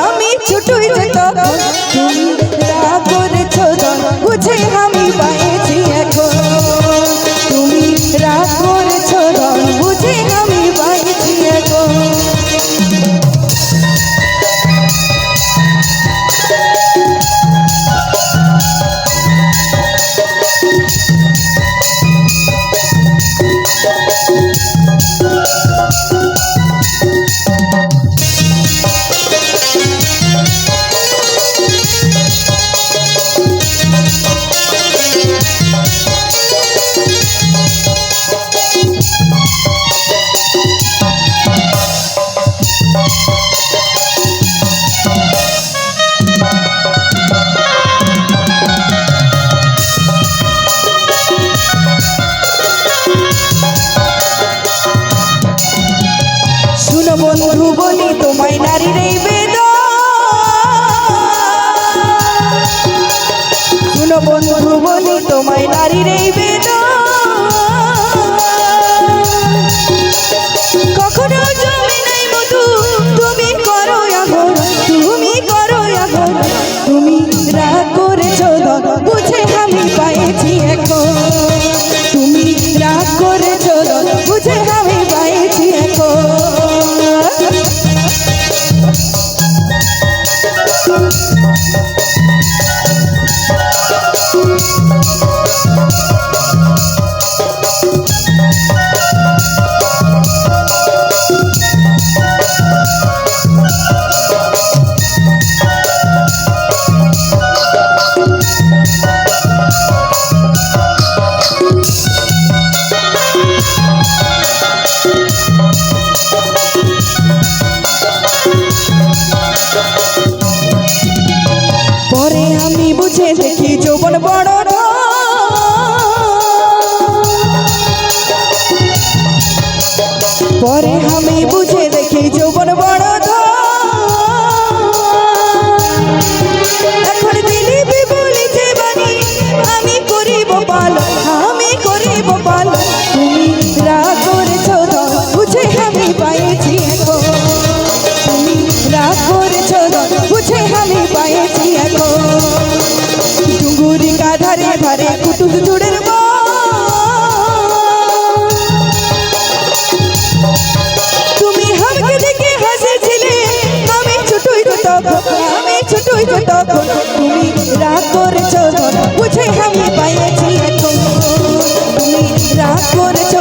আমি ছুটুই যে তখন তুমি রাগ করেছ বুঝে আমি বন্ধু বলি তোমায় নারীর এই বেদন। আমি বুঝে দেখি যৌবন বড় পরে আমি বুঝে দেখি যৌবন বড় আমি করিব পালন, আমি তুমি রাগ করেছ বুঝে আমি পাইছি পারে কুটুক জুড়ের তুমি আমাকে দেখে হাসেছিলে, আমি ছোটই তো আমি ছোটই তো তখন। তুমি রাগ বুঝে আমি পাইয়েছি তুমি রাগ করেছ